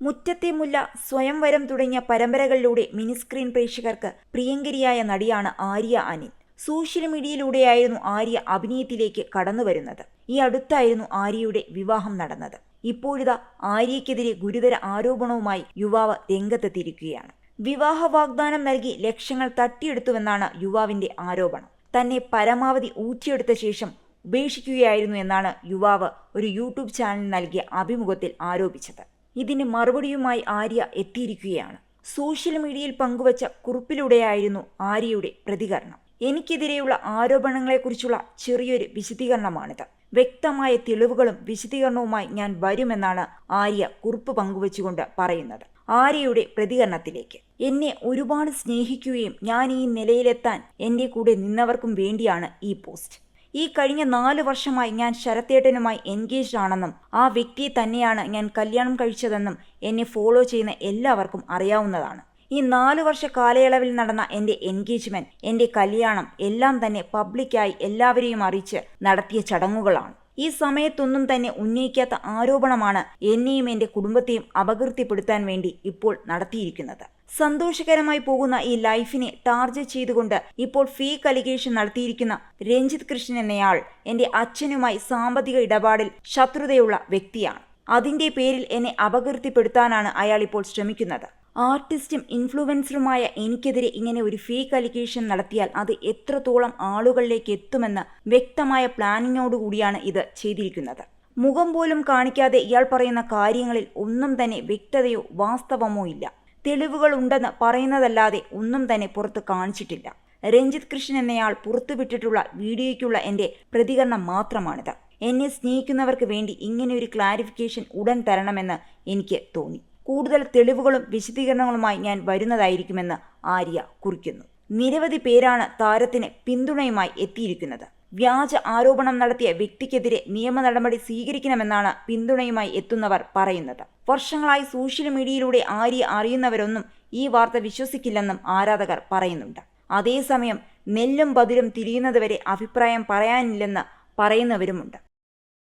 മുറ്റത്തെ മുല്ല സ്വയംവരം തുടങ്ങിയ പരമ്പരകളിലൂടെ മിനിസ്ക്രീൻ പ്രേക്ഷകർക്ക് പ്രിയങ്കരിയായ നടിയാണ് ആര്യ അനിൽ. സോഷ്യൽ മീഡിയയിലൂടെയായിരുന്നു ആര്യ അഭിനയത്തിലേക്ക് കടന്നു വരുന്നത് ഈ അടുത്തായിരുന്നു ആര്യയുടെ വിവാഹം നടന്നത്. ഇപ്പോഴിതാ ആര്യയ്ക്കെതിരെ ഗുരുതര ആരോപണവുമായി യുവാവ് രംഗത്തെത്തിയിരിക്കുകയാണ്. വിവാഹ വാഗ്ദാനം നൽകി ലക്ഷങ്ങൾ തട്ടിയെടുത്തുവെന്നാണ് യുവാവിന്റെ ആരോപണം. തന്നെ പരമാവധി ഊറ്റിയെടുത്ത ശേഷം ഉപേക്ഷിക്കുകയായിരുന്നു എന്നാണ് യുവാവ് ഒരു യൂട്യൂബ് ചാനലിന് നൽകിയ അഭിമുഖത്തിൽ ആരോപിച്ചത്. ഇതിന് മറുപടിയുമായി ആര്യ എത്തിയിരിക്കുകയാണ്. സോഷ്യൽ മീഡിയയിൽ പങ്കുവച്ച കുറിപ്പിലൂടെയായിരുന്നു ആര്യയുടെ പ്രതികരണം. എനിക്കെതിരെയുള്ള ആരോപണങ്ങളെക്കുറിച്ചുള്ള ചെറിയൊരു വിശദീകരണമാണിത്. വ്യക്തമായ തെളിവുകളും വിശദീകരണവുമായി ഞാൻ വരുമെന്നാണ് ആര്യ കുറിപ്പ് പങ്കുവച്ചുകൊണ്ട് പറയുന്നത്. ആര്യയുടെ പ്രതികരണത്തിലേക്ക്. എന്നെ ഒരുപാട് സ്നേഹിക്കുകയും ഞാൻ ഈ നിലയിലെത്താൻ എന്റെ കൂടെ നിന്നവർക്കും വേണ്ടിയാണ് ഈ പോസ്റ്റ്. ഈ കഴിഞ്ഞ നാല് വർഷമായി ഞാൻ ശരത്തേട്ടനുമായി എൻഗേജ് ആണെന്നും ആ വ്യക്തിയെ തന്നെയാണ് ഞാൻ കല്യാണം കഴിച്ചതെന്നും എന്നെ ഫോളോ ചെയ്യുന്ന എല്ലാവർക്കും അറിയാവുന്നതാണ്. ഈ നാല് വർഷ കാലയളവിൽ നടന്ന എന്റെ എൻഗേജ്മെന്റ് എന്റെ കല്യാണം എല്ലാം തന്നെ പബ്ലിക്കായി എല്ലാവരെയും അറിയിച്ച് നടത്തിയ ചടങ്ങുകളാണ്. ഈ സമയത്തൊന്നും തന്നെ ഉന്നയിക്കാത്ത ആരോപണമാണ് എന്നെയും എന്റെ കുടുംബത്തെയും അപകീർത്തിപ്പെടുത്താൻ വേണ്ടി ഇപ്പോൾ നടത്തിയിരിക്കുന്നത്. സന്തോഷകരമായി പോകുന്ന ഈ ലൈഫിനെ ടാർജ് ചെയ്തുകൊണ്ട് ഇപ്പോൾ ഫീ അലിഗേഷൻ നടത്തിയിരിക്കുന്ന രഞ്ജിത് കൃഷ്ണൻ എന്നയാൾ എന്റെ അച്ഛനുമായി സാമ്പത്തിക ഇടപാടിൽ ശത്രുതയുള്ള വ്യക്തിയാണ്. അതിന്റെ പേരിൽ എന്നെ അപകീർത്തിപ്പെടുത്താനാണ് അയാൾ ഇപ്പോൾ ശ്രമിക്കുന്നത്. ആർട്ടിസ്റ്റും ഇൻഫ്ലുവൻസറുമായ എനിക്കെതിരെ ഇങ്ങനെ ഒരു ഫേക്ക് അലിഗേഷൻ നടത്തിയാൽ അത് എത്രത്തോളം ആളുകളിലേക്ക് എത്തുമെന്ന് വ്യക്തമായ പ്ലാനിങ്ങോടുകൂടിയാണ് ഇത് ചെയ്തിരിക്കുന്നത്. മുഖം പോലും കാണിക്കാതെ ഇയാൾ പറയുന്ന കാര്യങ്ങളിൽ ഒന്നും തന്നെ വ്യക്തതയോ വാസ്തവമോ ഇല്ല. തെളിവുകൾ ഉണ്ടെന്ന് പറയുന്നതല്ലാതെ ഒന്നും തന്നെ പുറത്ത് കാണിച്ചിട്ടില്ല. രഞ്ജിത് കൃഷ്ണൻ എന്നയാൾ പുറത്തുവിട്ടിട്ടുള്ള വീഡിയോയ്ക്കുള്ള എന്റെ പ്രതികരണം മാത്രമാണിത്. എന്നെ സ്നേഹിക്കുന്നവർക്ക് വേണ്ടി ഇങ്ങനെ ഒരു ക്ലാരിഫിക്കേഷൻ ഉടൻ തരണമെന്ന് എനിക്ക് തോന്നി. കൂടുതൽ തെളിവുകളും വിശദീകരണങ്ങളുമായി ഞാൻ വരുന്നതായിരിക്കുമെന്ന് ആര്യ കുറിക്കുന്നു. നിരവധി പേരാണ് താരത്തിന് പിന്തുണയുമായി എത്തിയിരിക്കുന്നത്. വ്യാജ ആരോപണം നടത്തിയ വ്യക്തിക്കെതിരെ നിയമ നടപടി സ്വീകരിക്കണമെന്നാണ് പിന്തുണയുമായി എത്തുന്നവർ പറയുന്നത്. വർഷങ്ങളായി സോഷ്യൽ മീഡിയയിലൂടെ ആര്യ അറിയുന്നവരൊന്നും ഈ വാർത്ത വിശ്വസിക്കില്ലെന്നും ആരാധകർ പറയുന്നുണ്ട്. അതേസമയം നെല്ലും ബതിരും തിരിയുന്നതുവരെ അഭിപ്രായം പറയാനില്ലെന്ന് പറയുന്നവരുമുണ്ട്.